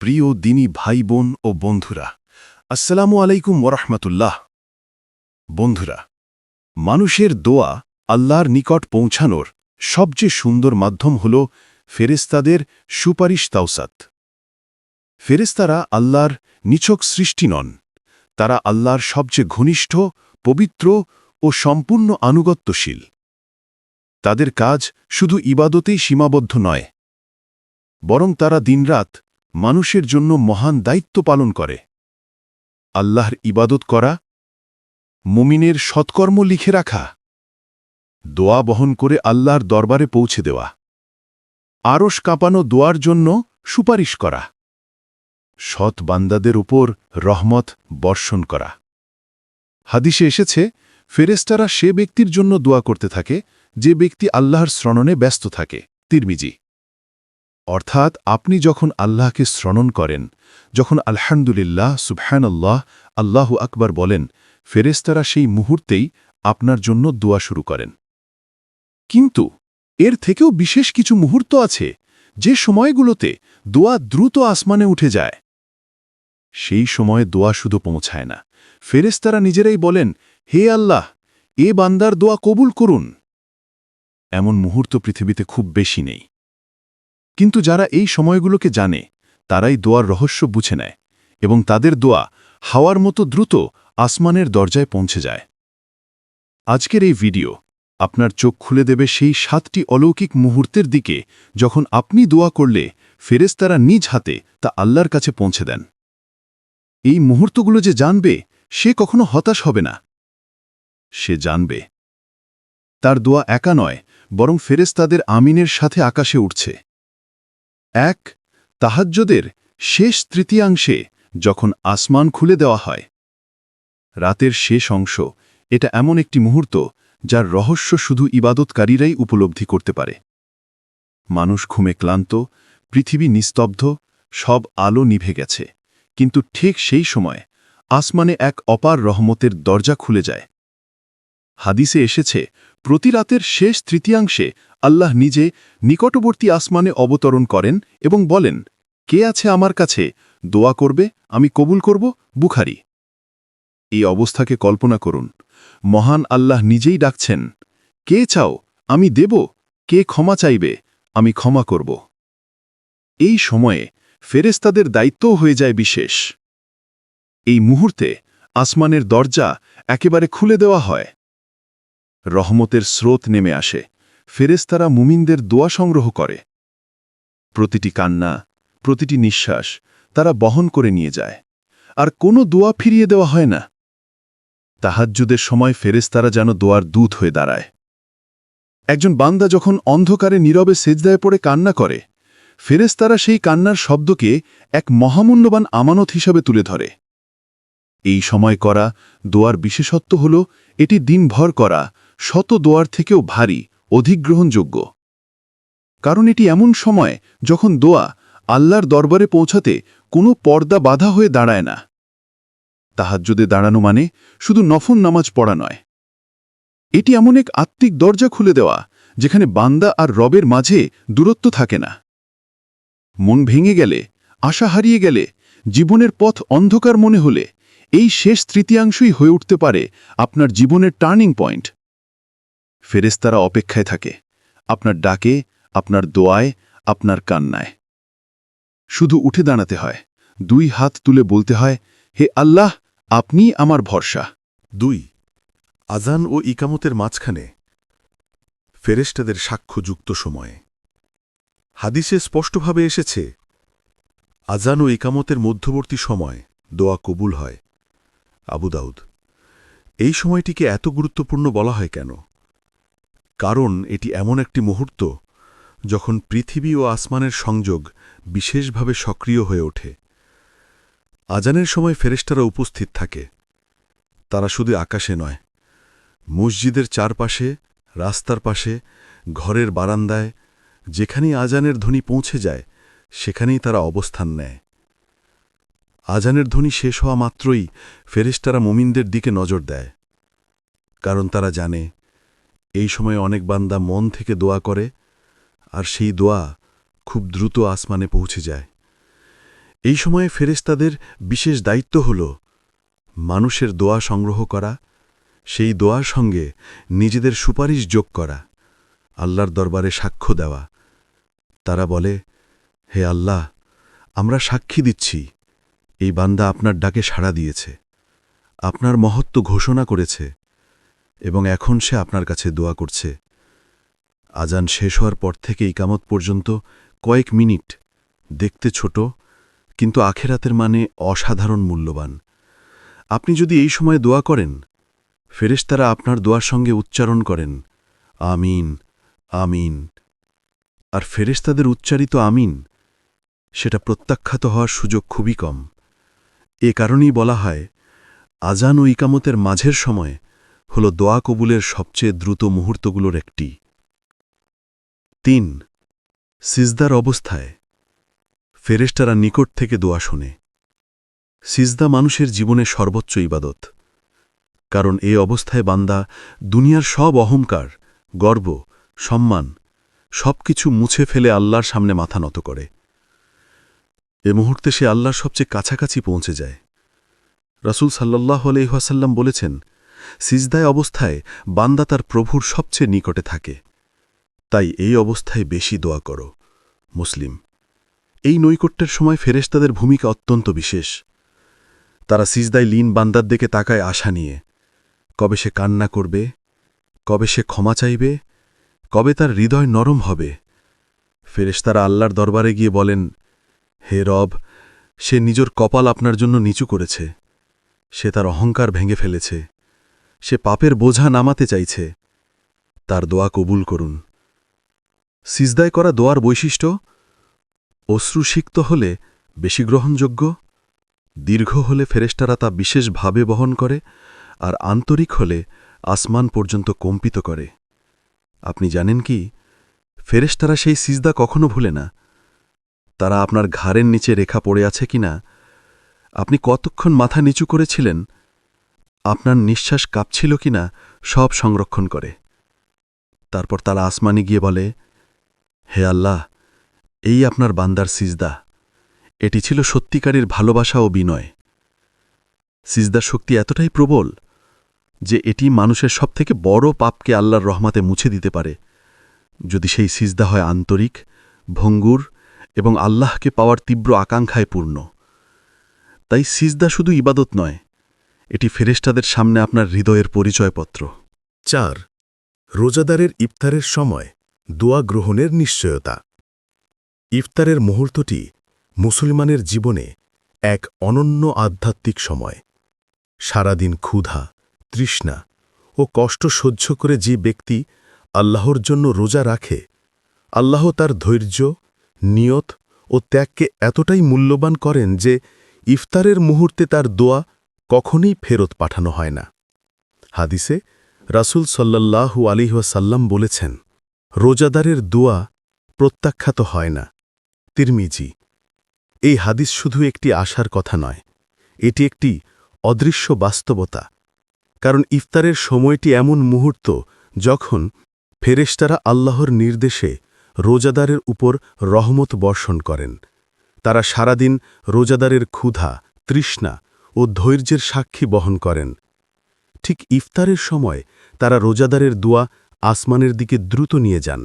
প্রিয় দিনী ভাই বোন ও বন্ধুরা, আসসালামু আলাইকুম ওরহমতুল্লাহ বন্ধুরা, মানুষের দোয়া আল্লাহর নিকট পৌঁছানোর সবচেয়ে সুন্দর মাধ্যম হল ফেরেস্তাদের সুপারিশ তাওসাত। ফেরেস্তারা আল্লাহর নিছক সৃষ্টি নন, তারা আল্লাহর সবচেয়ে ঘনিষ্ঠ, পবিত্র ও সম্পূর্ণ আনুগত্যশীল। তাদের কাজ শুধু ইবাদতেই সীমাবদ্ধ নয়, বরং তারা দিনরাত মানুষের জন্য মহান দায়িত্ব পালন করে। আল্লাহর ইবাদত করা, মুমিনের সৎকর্ম লিখে রাখা, দোয়া বহন করে আল্লাহর দরবারে পৌঁছে দেওয়া, আরশ কাঁপানো দোয়ার জন্য সুপারিশ করা, সৎ বান্দাদের উপর রহমত বর্ষণ করা। হাদিসে এসেছে ফেরেস্তারা সে ব্যক্তির জন্য দোয়া করতে থাকে, যে ব্যক্তি আল্লাহর শ্রণনে ব্যস্ত থাকে। তিরমিজি অর্থাৎ আপনি যখন আল্লাহকে শ্রণন করেন, যখন আলহামদুলিল্লাহ, সুবহানাল্লাহ, আল্লাহু আকবার বলেন ফেরেস্তারা সেই মুহূর্তেই আপনার জন্য দোয়া শুরু করেন। কিন্তু এর থেকেও বিশেষ কিছু মুহূর্ত আছে, যে সময়গুলোতে দোয়া দ্রুত আসমানে উঠে যায়। সেই সময়ে দোয়া শুধু পৌঁছায় না। ফেরেস্তারা নিজেরাই বলেন, হে আল্লাহ, এ বান্দার দোয়া কবুল করুন। এমন মুহূর্ত পৃথিবীতে খুব বেশি নেই। কিন্তু যারা এই সময়গুলোকে জানে, তারাই দোয়ার রহস্য বুঝে নেয় এবং তাদের দোয়া হাওয়ার মতো দ্রুত আসমানের দরজায় পৌঁছে যায়। আজকের এই ভিডিও আপনার চোখ খুলে দেবে সেই সাতটি অলৌকিক মুহূর্তের দিকে যখন আপনি দোয়া করলে ফেরেস্তারা নিজ হাতে তা আল্লাহর কাছে পৌঁছে দেন। এই মুহূর্তগুলো যে জানবে, সে কখনো হতাশ হবে না। সে জানবে। তার দোয়া একা নয়, বরং ফেরেস্তাদের আমিনের সাথে আকাশে উঠছে এক তাহাজ্যদের শেষ তৃতীয়াংশে যখন আসমান খুলে দেওয়া হয়। রাতের শেষ অংশ, এটা এমন একটি মুহূর্ত যার রহস্য শুধু ইবাদতকারীরাই উপলব্ধি করতে পারে। মানুষ ঘুমে ক্লান্ত, পৃথিবী নিস্তব্ধ, সব আলো নিভে গেছে। কিন্তু ঠিক সেই সময় আসমানে এক অপার রহমতের দরজা খুলে যায়। হাদিসে এসেছে, প্রতি রাতের শেষ তৃতীয়াংশে আল্লাহ নিজে নিকটবর্তী আসমানে অবতরণ করেন এবং বলেন, কে আছে আমার কাছে? দোয়া করবে, আমি কবুল করব। বুখারি। এই অবস্থাকে কল্পনা করুন। মহান আল্লাহ নিজেই ডাকছেন, কে চাও? আমি দেব। কে ক্ষমা চাইবে? আমি ক্ষমা করব। এই সময়ে ফেরেস্তাদের দায়িত্বও হয়ে যায় বিশেষ। এই মুহূর্তে আসমানের দরজা একেবারে খুলে দেওয়া হয়। রহমতের স্রোত নেমে আসে। ফেরেস্তারা মুমিনদের দোয়া সংগ্রহ করে। প্রতিটি কান্না, প্রতিটি নিঃশ্বাস তারা বহন করে নিয়ে যায়। আর কোনো দোয়া ফিরিয়ে দেওয়া হয় না। তাহাজ্জুদের সময় ফেরেস্তারা যেন দোয়ার দূত হয়ে দাঁড়ায়। একজন বান্দা যখন অন্ধকারে নীরবে সেজদায় পড়ে কান্না করে ফেরেস্তারা সেই কান্নার শব্দকে এক মহামূল্যবান আমানত হিসাবে তুলে ধরে। এই সময় করা দোয়ার বিশেষত্ব হল, এটি দিনভর করা শত দোয়ার থেকেও ভারী, অধিগ্রহণযোগ্য। কারণ এটি এমন সময় যখন দোয়া আল্লাহর দরবারে পৌঁছাতে কোনো পর্দা বাধা হয়ে দাঁড়ায় না। তাহাজ্যদে দাঁড়ানো মানে শুধু নফন নামাজ পড়া নয়। এটি এমন এক আত্মিক দরজা খুলে দেওয়া, যেখানে বান্দা আর রবের মাঝে দূরত্ব থাকে না। মন ভেঙে গেলে, আশা হারিয়ে গেলে, জীবনের পথ অন্ধকার মনে হলে, এই শেষ তৃতীয়াংশই হয়ে উঠতে পারে আপনার জীবনের টার্নিং পয়েন্ট। ফেরেস্তারা অপেক্ষায় থাকে। আপনার ডাকে, আপনার দোয়ায়, আপনার কান্নায়। শুধু উঠে দাঁড়াতে হয়। দুই হাত তুলে বলতে হয়, হে আল্লাহ, আপনি আমার ভরসা। দুই আজান ও ইকামতের মাঝখানে ফেরেস্টাদের সাক্ষ্যযুক্ত সময়ে। হাদিসে স্পষ্টভাবে এসেছে আজান ও ইকামতের মধ্যবর্তী সময় দোয়া কবুল হয়। আবু দাউদ, এই সময়টিকে এত গুরুত্বপূর্ণ বলা হয় কেন? কারণ এটি এমন একটি মুহূর্ত যখন পৃথিবী ও আসমানের সংযোগ বিশেষভাবে সক্রিয় হয়ে ওঠে। আজানের সময় ফেরেস্টারা উপস্থিত থাকে। তারা শুধু আকাশে নয়, মসজিদের চারপাশে, রাস্তার পাশে, ঘরের বারান্দায়, যেখানেই আজানের ধ্বনি পৌঁছে যায়, সেখানেই তারা অবস্থান নেয়। আজানের ধ্বনি শেষ হওয়া মাত্রই ফেরেস্টারা মুমিনদের দিকে নজর দেয়, কারণ তারা জানে এই সময় অনেক বান্দা মন থেকে দোয়া করে, আর সেই দোয়া খুব দ্রুত আসমানে পৌঁছে যায়। এই সময়ে ফেরেশতাদের বিশেষ দায়িত্ব হল মানুষের দোয়া সংগ্রহ করা, সেই দোয়ার সঙ্গে নিজেদের সুপারিশ যোগ করা, আল্লাহর দরবারে সাক্ষ্য দেওয়া। তারা বলে, হে আল্লাহ, আমরা সাক্ষী দিচ্ছি, এই বান্দা আপনার ডাকে সাড়া দিয়েছে, আপনার মহত্ব ঘোষণা করেছে এবং এখন সে আপনার কাছে দোয়া করছে। আজান শেষ হওয়ার পর থেকে ইকামত পর্যন্ত কয়েক মিনিট দেখতে ছোট, কিন্তু আখেরাতের মানে অসাধারণ মূল্যবান। আপনি যদি এই সময় দোয়া করেন, ফেরেশতারা আপনার দোয়ার সঙ্গে উচ্চারণ করেন, আমিন আমিন। আর ফেরেশতাদের উচ্চারিত আমিন সেটা প্রত্যাখ্যাত হওয়ার সুযোগ খুবই কম। এ কারণেই বলা হয়, আজান ও ইকামতের মাঝের সময় হল দোয়া কবুলের সবচেয়ে দ্রুত মুহূর্তগুলোর একটি। তিন, সিজদার অবস্থায় ফেরেশতারা নিকট থেকে দোয়া শোনে। সিজদা মানুষের জীবনে সর্বোচ্চ ইবাদত, কারণ এ অবস্থায় বান্দা দুনিয়ার সব অহংকার, গর্ব, সম্মান, সবকিছু মুছে ফেলে আল্লাহর সামনে মাথা নত করে। এ মুহূর্তে সে আল্লাহর সবচেয়ে কাছাকাছি পৌঁছে যায়। রাসূল সাল্লাহ আলহাসাল্লাম বলেছেন সিজদায় অবস্থায় বান্দা তার প্রভুর সবচেয়ে নিকটে থাকে। তাই এই অবস্থায় বেশি দোয়া করো, মুসলিম। এই নৈকট্যের সময় ফেরেশতাদের ভূমিকা অত্যন্ত বিশেষ। তারা সিজদায় লীন বান্দার দিকে তাকায় আশা নিয়ে, কবে সে কান্না করবে, কবে সে ক্ষমা চাইবে, কবে তার হৃদয় নরম হবে। ফেরেশতারা আল্লাহর দরবারে গিয়ে বলেন, হে রব, সে নিজের কপাল আপনার জন্য নিচু করেছে, সে তার অহংকার ভেঙে ফেলেছে। সে পাপের বোঝা নামাতে চাইছে। তার দোয়া কবুল করুন। সিজদায় করা দোয়ার বৈশিষ্ট্য, অশ্রুসিক্ত হলে বেশি গ্রহণযোগ্য, দীর্ঘ হলে ফেরেস্টারা তা বিশেষভাবে বহন করে, আর আন্তরিক হলে আসমান পর্যন্ত কম্পিত করে। আপনি জানেন কি ফেরেস্তারা সেই সিজদা কখনো ভুলে না। তারা আপনার ঘাড়ের নিচে রেখা পড়ে আছে কিনা? আপনি কতক্ষণ মাথা নিচু করেছিলেন আপনার নিঃশ্বাস কাঁপছিল কিনা সব সংরক্ষণ করে। তারপর তারা আসমানি গিয়ে বলে, হে আল্লাহ, এই আপনার বান্দার সিজদা। এটি ছিল সত্যিকারের ভালোবাসা ও বিনয়। সিজদার শক্তি এতটাই প্রবল যে এটি মানুষের সবথেকে বড় পাপকে আল্লাহর রহমাতে মুছে দিতে পারে। যদি সেই সিজদা হয় আন্তরিক, ভঙ্গুর এবং আল্লাহকে পাওয়ার তীব্র আকাঙ্ক্ষায় পূর্ণ। তাই সিজদা শুধু ইবাদত নয় এটি ফেরেস্তাদের সামনে আপনার হৃদয়ের পরিচয়পত্র। চার, রোজাদারের ইফতারের সময় দোয়া গ্রহণের নিশ্চয়তা। ইফতারের মুহূর্তটি মুসলমানের জীবনে এক অনন্য আধ্যাত্মিক সময়। সারাদিন ক্ষুধা, তৃষ্ণা ও কষ্ট সহ্য করে যে ব্যক্তি আল্লাহর জন্য রোজা রাখে, আল্লাহ তার ধৈর্য, নিয়ত ও ত্যাগকে এতটাই মূল্যবান করেন যে ইফতারের মুহূর্তে তার দোয়া কখনই ফেরত পাঠানো হয় না। হাদিসে রাসূল সাল্লাল্লাহু আলিহাসাল্লাম বলেছেন, রোজাদারের দোয়া প্রত্যাখ্যাত হয় না। তিরমিজি, এই হাদিস শুধু একটি আশার কথা নয়, এটি একটি অদৃশ্য বাস্তবতা, কারণ ইফতারের সময়টি এমন মুহূর্ত যখন ফেরেশতারা আল্লাহর নির্দেশে রোজাদারের উপর রহমত বর্ষণ করেন। তারা সারাদিন রোজাদারের ক্ষুধা, তৃষ্ণা ও ধৈর্যের সাক্ষী বহন করেন। ঠিক ইফতারের সময় তারা রোজাদারের দোয়া আসমানের দিকে দ্রুত নিয়ে যান।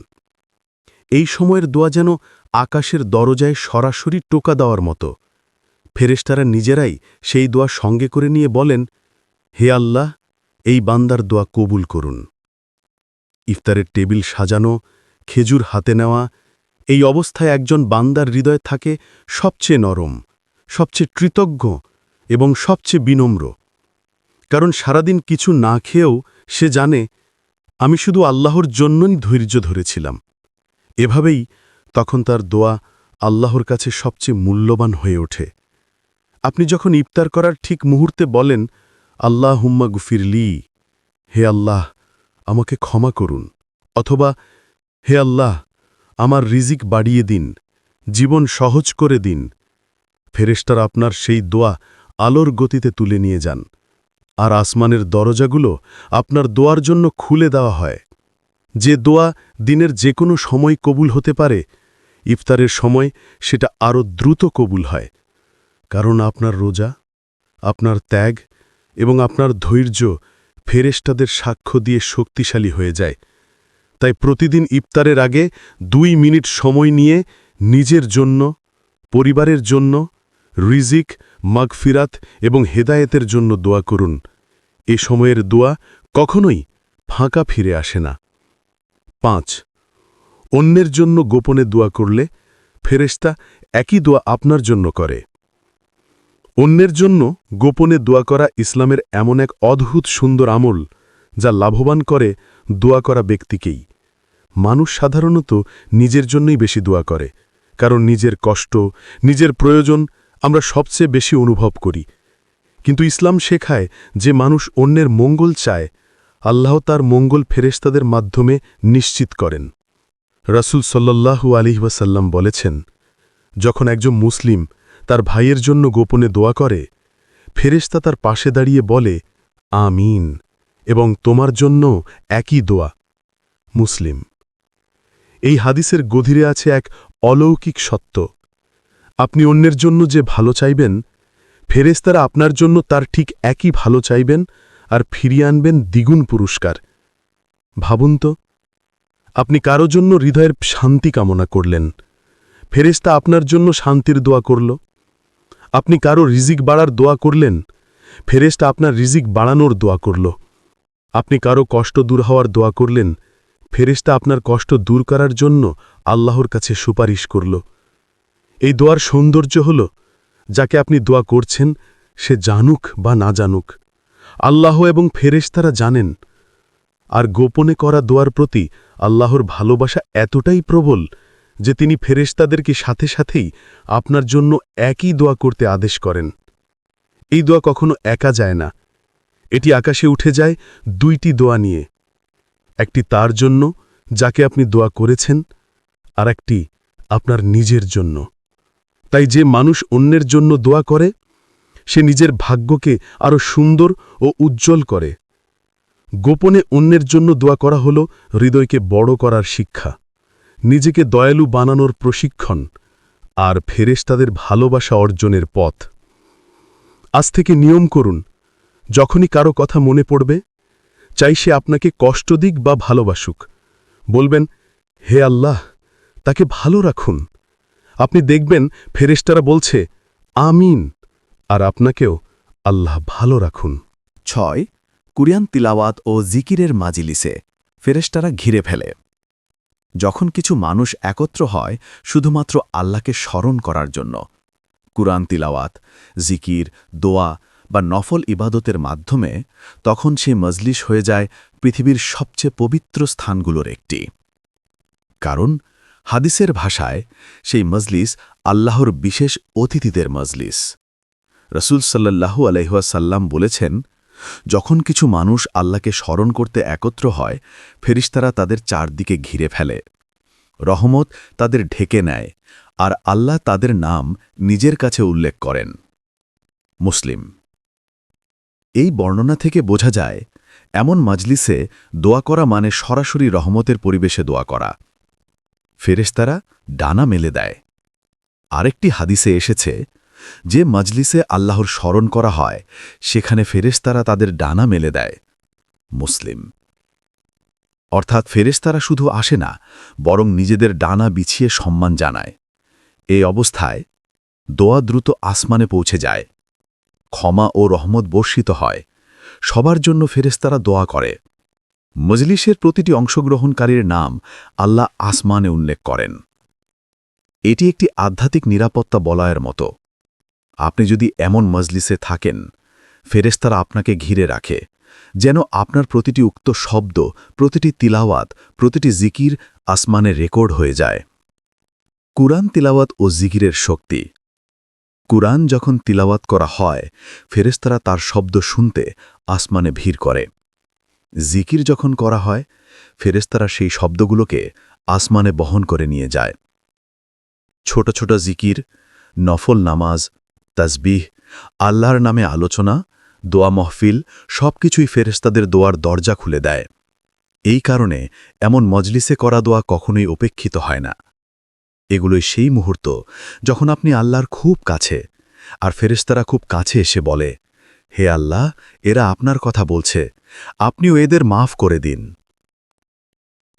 এই সময়ের দোয়া যেন আকাশের দরজায় সরাসরি টোকা দেওয়ার মতো। ফেরেশতারা নিজেরাই সেই দোয়া সঙ্গে করে নিয়ে বলেন, হে আল্লাহ, এই বান্দার দোয়া কবুল করুন। ইফতারের টেবিল সাজানো, খেজুর হাতে নেওয়া, এই অবস্থায় একজন বান্দার হৃদয় থাকে সবচেয়ে নরম, সবচেয়ে কৃতজ্ঞ এবং সবচেয়ে বিনম্র। কারণ সারাদিন কিছু না খেয়েও সে জানে, আমি শুধু আল্লাহর জন্যই ধৈর্য ধরেছিলাম। এভাবেই তখন তার দোয়া আল্লাহর কাছে সবচেয়ে মূল্যবান হয়ে ওঠে। আপনি যখন ইফতার করার ঠিক মুহূর্তে বলেন আল্লাহ হুম্মা গুফিরলি হে আল্লাহ, আমাকে ক্ষমা করুন। অথবা, হে আল্লাহ, আমার রিজিক বাড়িয়ে দিন, জীবন সহজ করে দিন ফেরেস্টার আপনার সেই দোয়া আলোর গতিতে তুলে নিয়ে যান। আর আসমানের দরজাগুলো আপনার দোয়ার জন্য খুলে দেওয়া হয়। যে দোয়া দিনের যে কোনো সময় কবুল হতে পারে, ইফতারের সময় সেটা আরও দ্রুত কবুল হয়। কারণ আপনার রোজা, আপনার ত্যাগ এবং আপনার ধৈর্য ফেরেশতাদের সাক্ষ্য দিয়ে শক্তিশালী হয়ে যায়। তাই প্রতিদিন ইফতারের আগে দুই মিনিট সময় নিয়ে নিজের জন্য, পরিবারের জন্য রিজিক, মাগফিরাত এবং হেদায়েতের জন্য দোয়া করুন। এ সময়ের দোয়া কখনোই ফাঁকা ফিরে আসে না। পাঁচ, অন্যের জন্য গোপনে দোয়া করলে ফেরেশতা একই দোয়া আপনার জন্য করে। অন্যের জন্য গোপনে দোয়া করা ইসলামের এমন এক অদ্ভুত সুন্দর আমল যা লাভবান করে দোয়া করা ব্যক্তিকেই। মানুষ সাধারণত নিজের জন্যই বেশি দোয়া করে, কারণ নিজের কষ্ট, নিজের প্রয়োজন আমরা সবচেয়ে বেশি অনুভব করি। কিন্তু ইসলাম শেখায় যে মানুষ অন্যের মঙ্গল চায়, আল্লাহ তার মঙ্গল ফেরেশতাদের মাধ্যমে নিশ্চিত করেন। রাসূল সাল্লাল্লাহু আলী ওয়াসাল্লাম বলেছেন, যখন একজন মুসলিম তার ভাইয়ের জন্য গোপনে দোয়া করে, ফেরেশতা তার পাশে দাঁড়িয়ে বলে, আমিন এবং তোমার জন্য একই দোয়া। মুসলিম, এই হাদিসের গভীরে আছে এক অলৌকিক সত্য। আপনি অন্যের জন্য যে ভালো চাইবেন, ফেরেশতারা আপনার জন্য তার ঠিক একই ভালো চাইবেন আর ফিরিয়ে আনবেন দ্বিগুণ পুরস্কার। ভাবুন তো, আপনি কারও জন্য হৃদয়ের শান্তি কামনা করলেন, ফেরেশতা আপনার জন্য শান্তির দোয়া করল। আপনি কারও রিজিক বাড়ার দোয়া করলেন, ফেরেশতা আপনার রিজিক বাড়ানোর দোয়া করল। আপনি কারও কষ্ট দূর হওয়ার দোয়া করলেন, ফেরেশতা আপনার কষ্ট দূর করার জন্য আল্লাহর কাছে সুপারিশ করল। এই দোয়ার সৌন্দর্য হল, যাকে আপনি দোয়া করছেন, সে জানুক বা না জানুক। আল্লাহ এবং ফেরেশতারা জানেন, আর গোপনে করা দোয়ার প্রতি আল্লাহর ভালোবাসা এতটাই প্রবল, যে তিনি ফেরেশতাদেরকে সাথে সাথেই আপনার জন্য একই দোয়া করতে আদেশ করেন। এই দোয়া কখনো একা যায় না। এটি আকাশে উঠে যায় দুইটি দোয়া নিয়ে। একটি তার জন্য, যাকে আপনি দোয়া করেছেন আর একটি আপনার নিজের জন্য। তাই যে মানুষ অন্যের জন্য দোয়া করে, সে নিজের ভাগ্যকে আরও সুন্দর ও উজ্জ্বল করে। গোপনে অন্যের জন্য দোয়া করা হল হৃদয়কে বড় করার শিক্ষা, নিজেকে দয়ালু বানানোর প্রশিক্ষণ আর ফেরেশতাদের ভালোবাসা অর্জনের পথ। আজ থেকে নিয়ম করুন, যখনই কারও কথা মনে পড়বে, চাই সে আপনাকে কষ্ট দিক বা ভালোবাসুক। বলবেন, হে আল্লাহ, তাকে ভালো রাখুন। আপনি দেখবেন ফেরেশতারা বলছে, আমিন। আর আপনাকেও আল্লাহ ভালো রাখুন। ছয়, কুরিয়ান তিলাওয়াত ও জিকিরের মাজিলিসে ফেরেশতারা ঘিরে ফেলে। যখন কিছু মানুষ একত্র হয়, শুধুমাত্র আল্লাহকে স্মরণ করার জন্য। কুরআন তিলাওয়াত, জিকির, দোয়া বা নফল ইবাদতের মাধ্যমে তখন সে মজলিস হয়ে যায় পৃথিবীর সবচেয়ে পবিত্র স্থানগুলোর একটি। কারণ হাদিসের ভাষায় সেই মজলিস আল্লাহর বিশেষ অতিথিদের মজলিস। রসুল সাল্লাহু আলহাসাল্লাম বলেছেন, যখন কিছু মানুষ আল্লাহকে স্মরণ করতে একত্র হয়, ফেরিস্তারা তাদের চারদিকে ঘিরে ফেলে। রহমত তাদের ঢেকে নেয়, আর আল্লাহ তাদের নাম নিজের কাছে উল্লেখ করেন। মুসলিম। এই বর্ণনা থেকে বোঝা যায়, এমন মাজলিসে দোয়া করা মানে সরাসরি রহমতের পরিবেশে দোয়া করা। ফেরেশতারা ডানা মেলে দেয়। আরেকটি হাদিসে এসেছে, যে মজলিসে আল্লাহর স্মরণ করা হয়, সেখানে ফেরেশতারা তাদের ডানা মেলে দেয়। মুসলিম। অর্থাৎ ফেরেশতারা শুধু আসে না, বরং নিজেদের ডানা বিছিয়ে সম্মান জানায়। এই অবস্থায় দোয়া দ্রুত আসমানে পৌঁছে যায়। ক্ষমা ও রহমত বর্ষিত হয়। সবার জন্য ফেরেশতারা দোয়া করে। মজলিসের প্রতিটি অংশগ্রহণকারীর নাম আল্লাহ আসমানে উল্লেখ করেন। এটি একটি আধ্যাত্মিক নিরাপত্তা বলয়ের মতো। আপনি যদি এমন মজলিসে থাকেন ফেরেস্তারা আপনাকে ঘিরে রাখে, যেন আপনার প্রতিটি উক্ত শব্দ, প্রতিটি তিলাওয়াত, প্রতিটি জিকির আসমানে রেকর্ড হয়ে যায়। কুরআন তিলাওয়াত ও জিকিরের শক্তি। কুরআন যখন তিলাওয়াত করা হয় ফেরেস্তারা তার শব্দ শুনতে আসমানে ভিড় করে। জিকির যখন করা হয় ফেরেস্তারা সেই শব্দগুলোকে আসমানে বহন করে নিয়ে যায়। ছোট ছোট জিকির, নফল নামাজ, তাসবিহ, আল্লাহর নামে আলোচনা, দোয়া মহফিল সবকিছুই ফেরেস্তাদের দোয়ার দরজা খুলে দেয়। এই কারণে এমন মজলিসে করা দোয়া কখনোই উপেক্ষিত হয় না। এগুলোই সেই মুহূর্ত যখন আপনি আল্লাহর খুব কাছে আর ফেরেশতারা খুব কাছে এসে বলে, হে আল্লাহ, এরা আপনার কথা বলছে আপনিও এদের মাফ করে দিন।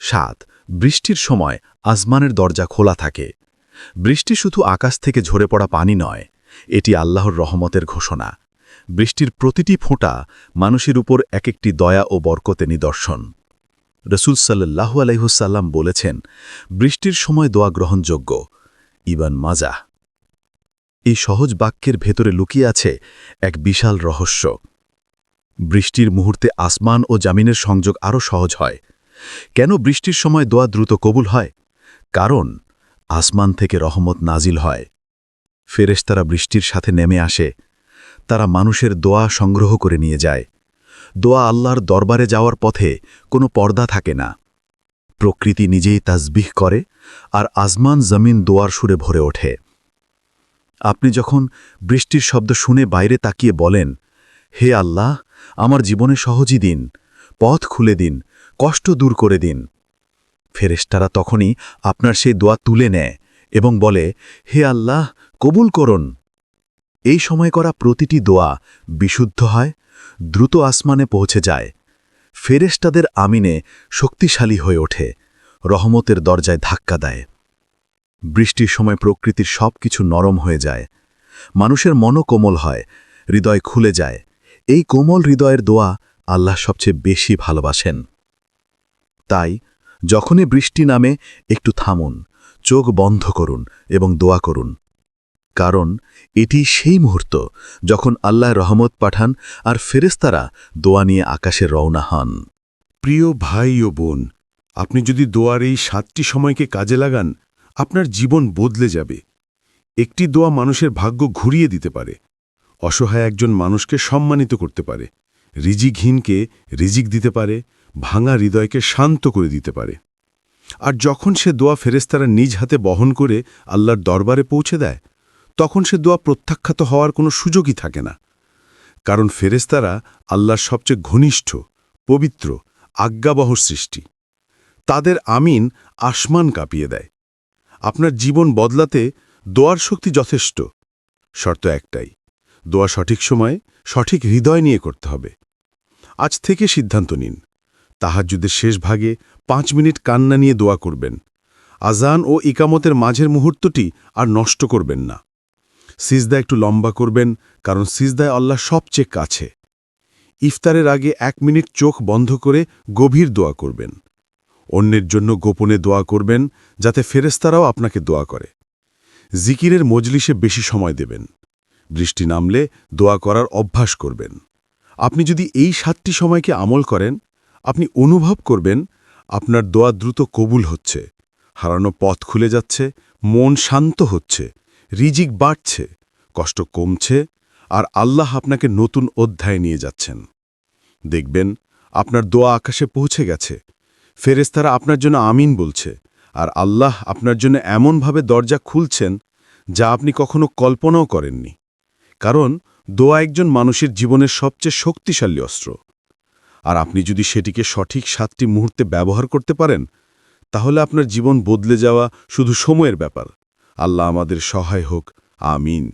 সাত, বৃষ্টির সময় আসমানের দরজা খোলা থাকে। বৃষ্টি শুধু আকাশ থেকে ঝরে পড়া পানি নয়, এটি আল্লাহর রহমতের ঘোষণা। বৃষ্টির প্রতিটি ফোঁটা মানুষের উপর এক একটি দয়া ও বরকতে নিদর্শন। রসুল সাল্লাহু আলাইহুসাল্লাম বলেছেন, বৃষ্টির সময় দোয়া গ্রহণযোগ্য। ইবান মাজা। এই সহজ বাক্যের ভেতরে লুকিয়ে আছে এক বিশাল রহস্য। বৃষ্টির মুহূর্তে আসমান ও জামিনের সংযোগ আরও সহজ হয়। কেন বৃষ্টির সময় দোয়া দ্রুত কবুল হয়? কারণ আসমান থেকে রহমত নাজিল হয়। ফেরেশতারা বৃষ্টির সাথে নেমে আসে। তারা মানুষের দোয়া সংগ্রহ করে নিয়ে যায়। দোয়া আল্লাহর দরবারে যাওয়ার পথে কোনো পর্দা থাকে না। প্রকৃতি নিজেই তাজবিহ করে আর আসমান জমিন দোয়ার সুরে ভরে ওঠে। আপনি যখন বৃষ্টির শব্দ শুনে বাইরে তাকিয়ে বলেন, হে আল্লাহ আমার জীবনে সহজই দিন, পথ খুলে দিন, কষ্ট দূর করে দিন। ফেরেশতারা তখনই আপনার সেই দোয়া তুলে নেয় এবং বলে, হে আল্লাহ, কবুল করুন। এই সময় করা প্রতিটি দোয়া বিশুদ্ধ হয়, দ্রুত আসমানে পৌঁছে যায়। ফেরেশতাদের আমিনে শক্তিশালী হয়ে ওঠে, রহমতের দরজায় ধাক্কা দেয়। বৃষ্টির সময় প্রকৃতির সব কিছু নরম হয়ে যায়। মানুষের মনও কোমল হয়, হৃদয় খুলে যায়। এই কোমল হৃদয়ের দোয়া আল্লাহ সবচেয়ে বেশি ভালোবাসেন। তাই, যখনই বৃষ্টি নামে, একটু থামুন, চোখ বন্ধ করুন এবং দোয়া করুন। কারণ, এটি সেই মুহূর্ত যখন আল্লাহ রহমত পাঠান আর ফেরেস্তারা দোয়া নিয়ে আকাশে রওনা হন। প্রিয় ভাই ও বোন, আপনি যদি দোয়ার এই সাতটি সময়কে কাজে লাগান, আপনার জীবন বদলে যাবে। একটি দোয়া মানুষের ভাগ্য ঘুরিয়ে দিতে পারে। অসহায় একজন মানুষকে সম্মানিত করতে পারে রিজিকহীনকে রিজিক দিতে পারে, ভাঙা হৃদয়কে শান্ত করে দিতে পারে। আর যখন সে দোয়া ফেরেস্তারা নিজ হাতে বহন করে আল্লাহর দরবারে পৌঁছে দেয়, তখন সে দোয়া প্রত্যাখ্যাত হওয়ার কোনো সুযোগই থাকে না। কারণ ফেরেস্তারা আল্লাহর সবচেয়ে ঘনিষ্ঠ, পবিত্র, আজ্ঞাবহ সৃষ্টি। তাদের আমিন আসমান কাঁপিয়ে দেয়। আপনার জীবন বদলাতে দোয়ার শক্তি যথেষ্ট। শর্ত একটাই দোয়া সঠিক সময়ে, সঠিক হৃদয় নিয়ে করতে হবে। আজ থেকে সিদ্ধান্ত নিন। তাহাজ্জুদের শেষ ভাগে পাঁচ মিনিট কান্না নিয়ে দোয়া করবেন। আজান ও ইকামতের মাঝের মুহূর্তটি আর নষ্ট করবেন না। সিজদা একটু লম্বা করবেন, কারণ সিজদায় আল্লাহ সবচেয়ে কাছে। ইফতারের আগে এক মিনিট চোখ বন্ধ করে গভীর দোয়া করবেন। অন্যের জন্য গোপনে দোয়া করবেন, যাতে ফেরেস্তারাও আপনাকে দোয়া করে। জিকিরের মজলিসে বেশি সময় দেবেন। বৃষ্টি নামলে দোয়া করার অভ্যাস করবেন। আপনি যদি এই সাতটি সময়কে আমল করেন, আপনি অনুভব করবেন আপনার দোয়া দ্রুত কবুল হচ্ছে, হারানো পথ খুলে যাচ্ছে, মন শান্ত হচ্ছে, রিজিক বাড়ছে, কষ্ট কমছে, আর আল্লাহ আপনাকে নতুন অধ্যায়ে নিয়ে যাচ্ছেন। দেখবেন আপনার দোয়া আকাশে পৌঁছে গেছে ফেরেস্তারা আপনার জন্য আমিন বলছে, আর আল্লাহ আপনার জন্য এমনভাবে দরজা খুলছেন যা আপনি কখনো কল্পনাও করেননি। কারণ দোয়া একজন মানুষের জীবনের সবচেয়ে শক্তিশালী অস্ত্র। আর আপনি যদি সেটিকে সঠিক সাতটি মুহূর্তে ব্যবহার করতে পারেন, তাহলে আপনার জীবন বদলে যাওয়া শুধু সময়ের ব্যাপার। আল্লাহ আমাদের সহায় হোক। আমিন।